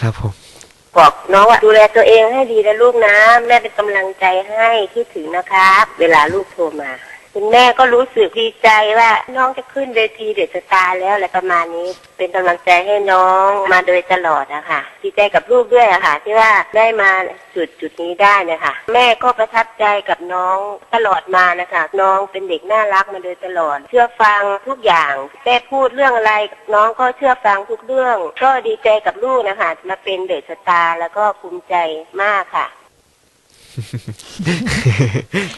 ครับผมบอกน้องว่าดูแลตัวเองให้ดีนะลูกนะ แม่เป็นกำลังใจให้คิดถึงนะครับ เวลาลูกโทรมา คุณแม่ก็รู้สึกดีใจว่าน้องจะขึ้นเวทีเดอะสตาร์แล้วอะไรประมาณนี้ เป็นกำลังใจให้น้องมาโดยตลอดนะคะดีใจกับลูกด้วยอะค่ะ ที่ว่าได้มาจุดจุดนี้ได้นะคะแม่ก็ประทับใจกับน้องตลอดมานะคะ น้องเป็นเด็กน่ารักมาโดยตลอด เชื่อฟังทุกอย่างแม่พูดเรื่องอะไร น้องก็เชื่อฟังทุกเรื่อง ก็ดีใจกับลูกนะคะ มาเป็นเดอะสตาร์แล้วก็ภูมิใจมากค่ะ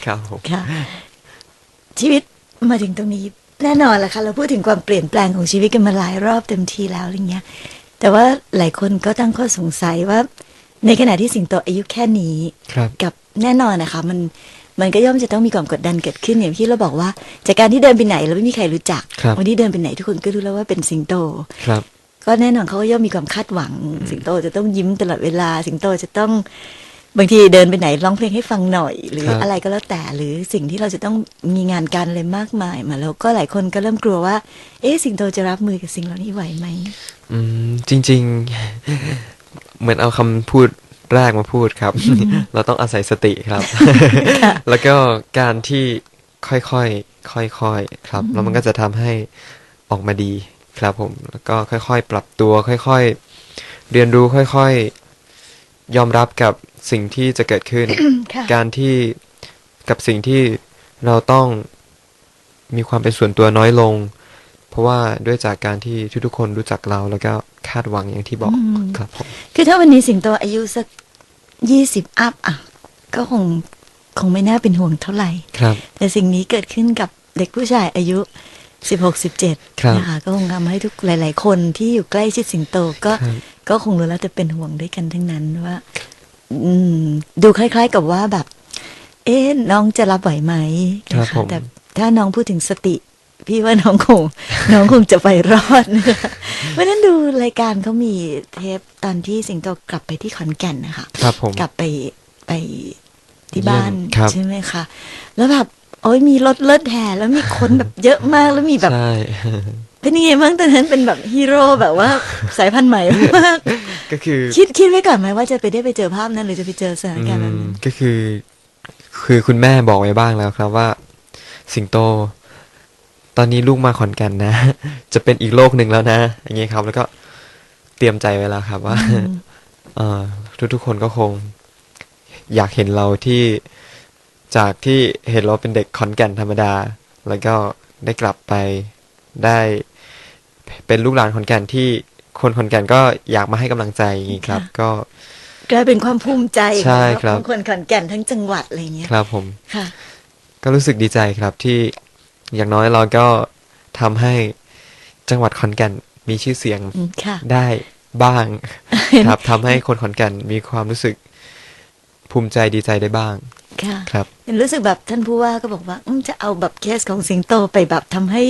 ครับผมค่ะ ชีวิตมาถึงตรงนี้ แน่นอนแหละค่ะเราพูดถึงความเปลี่ยนแปลงของชีวิตกันมาหลายรอบเต็มทีแล้วอะไรเงี้ย แต่ว่าหลายคนก็ตั้งข้อสงสัยว่า ในขณะที่สิงโตอายุแค่นี้ครับกับแน่นอนนะคะ มันมันก็ย่อมจะต้องมีความกดดันเกิดขึ้นอย่างที่เราบอกว่า จากการที่เดินไปไหนแล้วไม่มีใครรู้จักครับวันที่เดินไปไหนทุกคนก็รู้แล้วว่าเป็นสิงโตครับก็แน่นอนเขาก็ย่อมมีความคาดหวัง สิงโตจะต้องยิ้มตลอดเวลา สิงโตจะต้อง บางทีเดินไปไหนร้องเพลงให้ฟังหน่อย หรือครับอะไรก็แล้วแต่หรือสิ่งที่เราจะต้องมีงานการอะไรมากมายมาแล้วก็หลายคนก็เริ่มกลัวว่า เอ๊ะสิงโตจะรับมือกับสิ่งเหล่านี้ไหวไหมอืมจริง ๆ เหมือนเอาคำพูดแรกมาพูดครับ เราต้องอาศัยสติครับ แล้วก็การที่ค่อยๆค่อยๆครับ แล้วมันก็จะทำให้ออกมาดีครับผม แล้วก็ค่อย ๆ ปรับตัว ค่อย ๆ เรียนรู้ค่อย ๆ ยอมรับกับสิ่งที่จะเกิดขึ้น ค่ะ การที่กับสิ่งที่เราต้องมีความเป็นส่วนตัวน้อยลง เพราะว่าด้วยจากการที่ทุกๆคนรู้จักเราแล้วก็คาดหวังอย่างที่บอกอืม ครับผมคือถ้าวันนี้สิงโตอายุสักยี่สิบอัพอะ ก็คงคงไม่น่าเป็นห่วงเท่าไหร่ ครับ แต่สิ่งนี้เกิดขึ้นกับเด็กผู้ชายอายุสิบหกสิบเจ็ดครับนะคะก็คงทำให้ทุกหลาย ๆ คนที่อยู่ใกล้ชิดสิงโตก็ครับ ก็คงรู้แล้วจะเป็นห่วงด้วยกันทั้งนั้นว่า อืม ดูคล้าย ๆ กับว่าแบบ เอ๊ะน้องจะรับไหวไหมครับนะผคะมแต่ถ้าน้องพูดถึงสติพี่ว่าน้องคง น้องคงจะไปรอดนะคะวันนั้นดูรายการเขามีเทปตอนที่สิงโตกลับไปที่ขอนแก่นนะคะครับผมกลับไปไปที่บ้านเยี่ยมครับใช่ไหมคะแล้วแบบโอ้ยมีรถเลิศแห่แล้วมีคนแบบเยอะมากแล้วมีแบบใช่ เป็นยังไงบ้างตอนนั้นเป็นแบบฮีโร่แบบว่าสายพันธุ์ใหม่มากก็คือคิดคิดไว้ก่อนไหมว่าจะไปได้ไปเจอภาพนั้นหรือจะไปเจอสถานการณ์แบบอืมนั้นก็คือ คือคุณแม่บอกไว้บ้างแล้วครับว่า สิงโต ตอนนี้ลูกมาขอนแก่นนะ จะเป็นอีกโลกหนึ่งแล้วนะ อย่างเงี้ยครับ แล้วก็เตรียมใจไว้แล้วครับว่าอืมเอ่อทุกๆคนก็คง อยากเห็นเราที่จากที่เห็นเราเป็นเด็กขอนแก่นธรรมดา แล้วก็ได้กลับไป ได้เป็นลูกหลานขอนแก่นที่คนขอนแก่นก็อยากมาให้กำลังใจอย่างนี้ครับ ก็กลายเป็นความภูมิใจใช่ครับของคนขอนแก่นทั้งจังหวัดอะไรอย่างเงี้ยครับผมค่ะ ก็รู้สึกดีใจครับที่อย่างน้อยเราก็ทำให้จังหวัดขอนแก่นมีชื่อเสียงอืมค่ะได้บ้าง ครับทำให้คนขอนแก่นมีความรู้สึกภูมิใจดีใจได้บ้างค่ะครับเห็นรู้สึกแบบท่านผู้ว่าก็บอกว่าอืมจะเอาแบบเคสของสิงโตไปแบบทำให้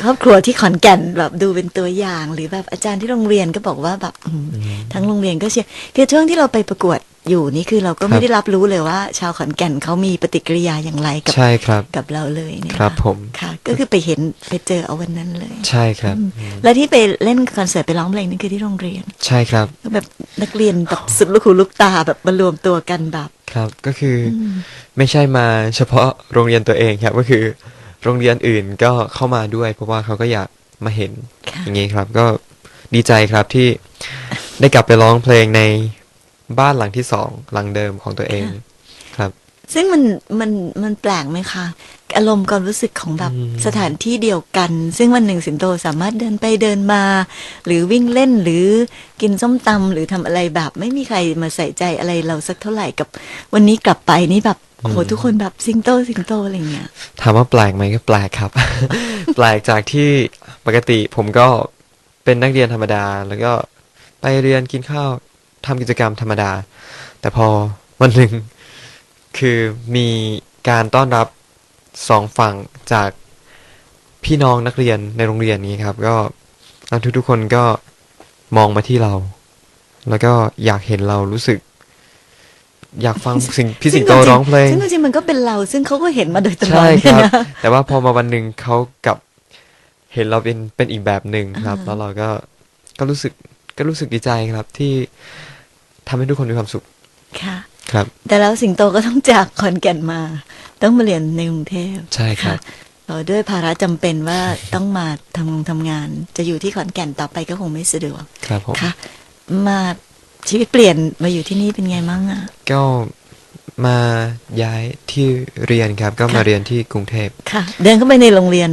ครอบครัวที่ขอนแก่นแบบดูเป็นตัวอย่าง หรือแบบอาจารย์ที่โรงเรียนก็บอกว่าแบบอืมทั้งโรงเรียนก็เชียร์คือช่วงที่เราไปประกวดอยู่นี่คือเราก็ครัไม่บได้รับรู้เลยว่า ชาวขอนแก่นเขามีปฏิกิริยาอย่างไรกับใช่ครับ กับเราเลยเนี่ยครับะผมค่ะ ก็คือไปเห็นไปเจอเอาวันนั้นเลย ใช่ครับอืมแล้วที่ไปเล่นคอนเสิร์ตไปร้องเพลงนั่นคือที่โรงเรียน ใช่ครับก็แบบนักเรียนแบบสุดลูกหูลูกตาแบบมารวมตัวกันแบบครับ ก็คืออมไม่ใช่มาเฉพาะโรงเรียนตัวเองครับก็คือ โรงเรียนอื่นก็เข้ามาด้วย เพราะว่าเขาก็อยากมาเห็นค่ะอย่างนี้ครับ ก็ดีใจครับที่ได้กลับไปร้องเพลงในบ้านหลังที่สองหลังเดิมของตัวเองครับ ซึ่งมันมันมันแปลกไหมคะอารมณ์ความรู้สึกของแบบอืมสถานที่เดียวกัน ซึ่งวันหนึ่งสิงโตสามารถเดินไปเดินมา หรือวิ่งเล่นหรือกินส้มตำหรือทำอะไรแบบ ไม่มีใครมาใส่ใจอะไรเราสักเท่าไหร่กับ วันนี้กลับไปนี่แบบ โอ้โหทุกคนแบบสิงโตสิงโตอะไรเงี้ยถามว่าแปลกไหมก็แปลกครับ แปลกจากที่ปกติผมก็เป็นนักเรียนธรรมดา แล้วก็ไปเรียนกินข้าวทำกิจกรรมธรรมดา แต่พอวันหนึ่งคือมีการต้อนรับสองฝั่งจากพี่น้องนักเรียนในโรงเรียนนี้ครับ ก็ทุกทุกๆคนก็มองมาที่เรา แล้วก็อยากเห็นเรารู้สึก อยากฟังสิ่งพี่สิงโตร้องเพลงซึ่งจริงๆมันก็เป็นเราซึ่งเขาก็เห็นมาโดยตลอดใช่คเนี่ยรับนะแต่ว่าพอมาวันหนึ่งเขากลับเห็นเราเป็นเป็นอีกแบบหนึ่งครับอ่าแล้วเราก็ก็รู้สึกก็รู้สึกดีใจครับที่ทำให้ทุกคนมีความสุขค่ะครับ แต่แล้วสิงโตก็ต้องจากขอนแก่นมา ต้องมาเรียนในกรุงเทพใช่ครับะเอ่อด้วยภาระจำเป็นว่าต้องมาทำงานทำงาน จะอยู่ที่ขอนแก่นต่อไปก็คงไม่สะดวกครับผมค่ะมา ชีวิตเปลี่ยนมาอยู่ที่นี่เป็นไงมั่งอะ ก็มาย้ายที่เรียนครับ ก็มาค่ะเรียนที่กรุงเทพค่ะ เดินเข้าไปในโรงเรียน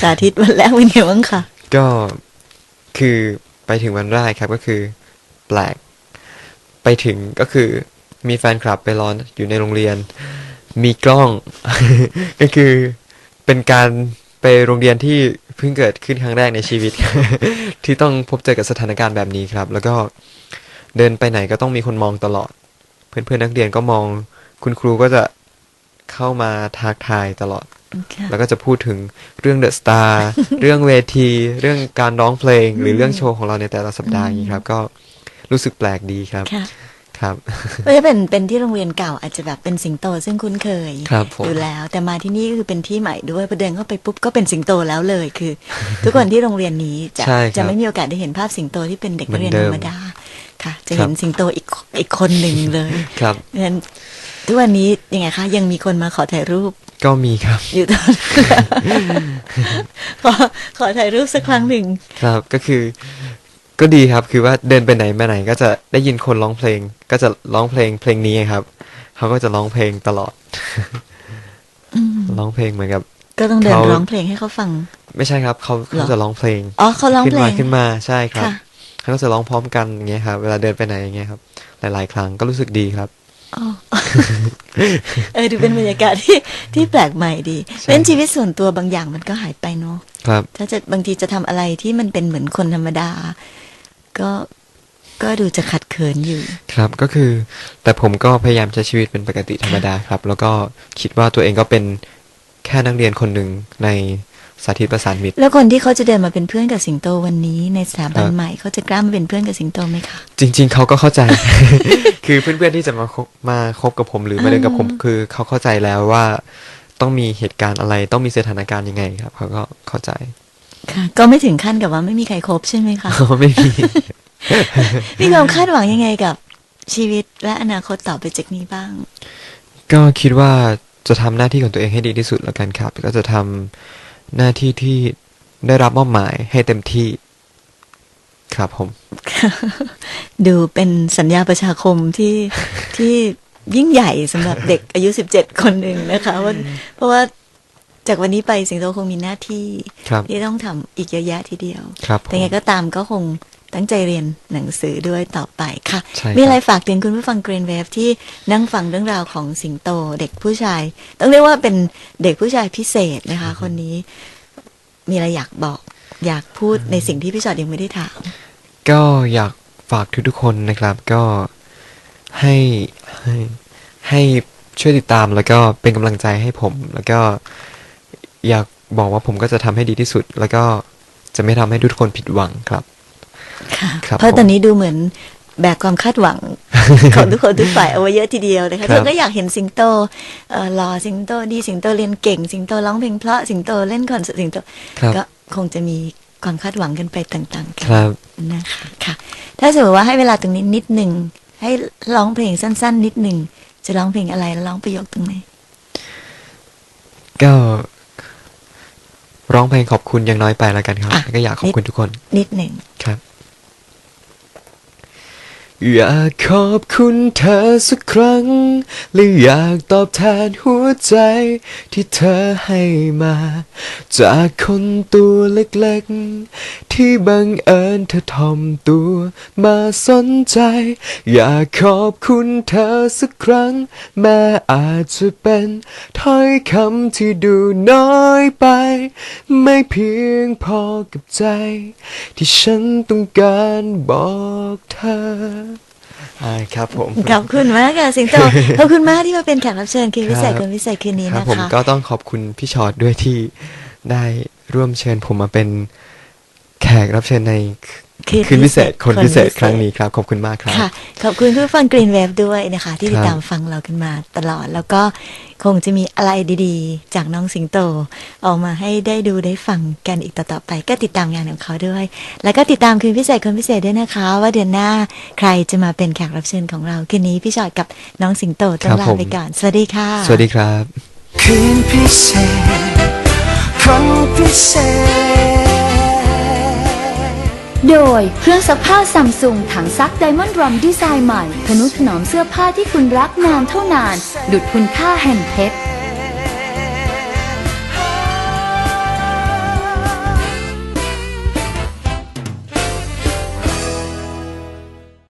สาธิตวันแรกเป็นไงบ้างคะก็คือไปถึงวันแรกครับก็คือแปลก ไปถึงก็คือมีแฟนคลับไปรออยู่ในโรงเรียน มีกล้อง ก็คือเป็นการไปโรงเรียนที่เพิ่งเกิดขึ้นครั้งแรกในชีวิต ที่ต้องพบเจอกับสถานการณ์แบบนี้ครับ แล้วก็ เดินไปไหนก็ต้องมีคนมองตลอด เพื่อนๆนักเรียนก็มอง คุณครูก็จะเข้ามาทักทายตลอดค่ะแล้วก็จะพูดถึงเรื่องเดอะสตาร์เรื่องเวที เรื่องการร้องเพลง หรือเรื่องโชว์ของเราในแต่ละสัปดาห์อย่างนี้ครับ ก็รู้สึกแปลกดีครับค่ะครับก็จะเป็นเป็นที่โรงเรียนเก่าอาจจะแบบเป็นสิงโตซึ่งคุ้นเคยครับผมอยู่แล้ว แต่มาที่นี่ก็คือเป็นที่ใหม่ด้วยพอเดินเข้าไปปุ๊บก็เป็นสิงโตแล้วเลยคือ ทุกคนที่โรงเรียนนี้จะใช่ครับจะไม่มีโอกาสได้เห็นภาพสิงโตที่เป็นเด็กนักเรียนเหมืธอนรเดิมรมดา ค่ะ จะครัเห็บนสิงโตอีกอีกคนหนึ่งเลยครับดังนั้นทุกวันนี้ยังไงคะ ยังมีคนมาขอถ่ายรูป ก็มีครับ อยู่ตอนขอขอถ่ายรูปสักครั้งหนึ่งครับก็คือ ก็ดีครับคือว่าเดินไปไหนมาไหน ก็จะได้ยินคนร้องเพลง ก็จะร้องเพลงเพลงนี้ครับ เขาก็จะร้องเพลงตลอดร้องเพลงเหมือนกับ ก็ต้องเดินเขา ร้องเพลงให้เขาฟัง ไม่ใช่ครับ เขาเหรเขาอจะร้องเพลงอ๋อเขาร้องขึ้นเพลมาง ขึ้นมาใช่ครับ ค่ะเขา ก็จะร้องพร้อมกันอย่างเงี้ยครับเวลาเดินไปไหนอย่างเงี้ยครับ หลาย ๆ ครั้งก็รู้สึกดีครับอ๋อเออดูเป็นบรรยากาศที่ที่แปลกใหม่ดีใช่เป็นชีวิตส่วนตัวบางอย่างมันก็หายไปเนาะครับ ถ้าจะบางทีจะทำอะไรที่มันเป็นเหมือนคนธรรมดา ก็ก็ดูจะขัดเขินอยู่ ครับก็คือ แต่ผมก็พยายามใช้ชีวิตเป็นปกติธรรมดาครับ แล้วก็คิดว่าตัวเองก็เป็นแค่นักเรียนคนหนึ่งใน สาธิตประสานมิตร แล้วคนที่เขาจะเดินมาเป็นเพื่อนกับสิงโตวันนี้ในสถาบันครับใหม่เขาจะกล้ามาเป็นเพื่อนกับสิงโตไหมคะ จริง ๆเขาก็เข้าใจ คือเพื่อนๆที่จะมาคบมาคบกับผมหรือมาเดินกับผมอ่าคือเขาเข้าใจแล้วว่าต้องมีเหตุการณ์อะไรต้องมีสถานการณ์ยังไงครับเขาก็เข้าใจ ค่ะ ก็ไม่ถึงขั้นกับว่าไม่มีใครครบใช่ไหมคะไม่มีมีความคาดหวังยังไงกับชีวิตและอนาคตต่อไปจากนี้บ้าง ก็คิดว่าจะทำหน้าที่ของตัวเองให้ดีที่สุดแล้วกันครับ ก็จะทำ หน้าที่ที่ได้รับมอบหมายให้เต็มที่ ครับผม ดูเป็นสัญญาประชาคมที่ที่ยิ่งใหญ่สำหรับเด็กอายุสิบเจ็ดคนหนึ่งนะคะว่าเพราะว่าจากวันนี้ไปสิงโตคงมีหน้าที่ครับที่ต้องทำอีกเยอะแยะทีเดียวครับผมแต่ไงก็ตามก็คง ตั้งใจเรียนหนังสือด้วยต่อไปค่ะใช่ครับมีอะไรฝากถึงคุณผู้ฟังเกรนเวฟที่นั่งฟังเรื่องราวของสิงโตเด็กผู้ชาย ต้องเรียกว่าเป็นเด็กผู้ชายพิเศษนะคะ คนนี้มีอะไรอยากบอกอยากพูดในสิ่งที่พี่ชอดยังไม่ได้ถาม ก็อยากฝากทุกๆคนนะครับ ก็ให้ให้ให้ช่วยติดตามแล้วก็เป็นกำลังใจให้ผม แล้วก็อยากบอกว่าผมก็จะทำให้ดีที่สุด แล้วก็จะไม่ทำให้ทุกคนผิดหวังครับค่ะครับ เพราะผมตอนนี้ดูเหมือนแบกความคาดหวังของทุกคนทุกฝ่ายเอาไว้เยอะทีเดียวนะคะครัเธบอก็อยากเห็นสิงโตเอ่อหล่อสิงโตดีสิงโตเรียนเก่ง สิงโตร้องเพลงเพราะสิงโตเล่นคอนเสิร์ตสิงโตครับก็คงจะมีความคาดหวังกันไปต่างๆกัครับนะคะค่ะ ถ้าสมมติว่าให้เวลาตรงนี้นิดหนึ่งให้ร้องเพลงสั้น ๆ นิดหนึ่งจะร้องเพลงอะไรแล้วร้องประโยคตรงไหนก็ร้องเพลงขอบคุณยังน้อยไปแล้วกันครับแล้วก็อยากขอบคุณทุกคน นิดหนึ่งครับ อยากขอบคุณเธอสักครั้ง และอยากตอบแทนหัวใจที่เธอให้มา จากคนตัวเล็กๆ ที่บังเอิญเธอทอมตัวมาสนใจ อยากขอบคุณเธอสักครั้ง แม้อาจจะเป็นถ้อยคำที่ดูน้อยไป ไม่เพียงพอกับใจ ที่ฉันต้องการบอกเธออ่าครับผม ขอบคุณมากค่ะสิงโต ขอบคุณมากที่มาเป็นแขกรับเชิญคืนพิเศษคืนพิเศษคืนนี้ครับนะผมคะก็ต้องขอบคุณพี่ชอตด้วยที่ได้ร่วมเชิญผมมาเป็น แขกรับเชิญในคืนพิเศษคนพิเศษครั้งนี้ครับ ขอบคุณมากครับค่ะขอบคุณผู้ฟังกรีนเวฟด้วยนะคะ ที่ติดครับตามฟังเรากันมาตลอด แล้วก็คงจะมีอะไรดีๆ จากน้องสิงโต ออกมาให้ได้ดูได้ฟังกันอีกต่อๆไป ก็ติดตามงานของเขาด้วย แล้วก็ติดตามคืนพิเศษคนพิเศษด้วยนะคะ ว่าเดือนหน้าใครจะมาเป็นแขกรับเชิญของเราคืนนี้พี่ชอดกับน้องสิงโตต้องครับลาผมไปก่อนสวัสดีค่ะ สวัสดีครับ คืนพิเศษคนพิเศษ โดยเครื่องซักผ้าซัมซุงถังซักไดมอนด์รัมดีไซน์ใหม่ทนุถนอมเสื้อผ้าที่คุณรักนานเท่านาน ดุดคุณค่าแห่งเพชร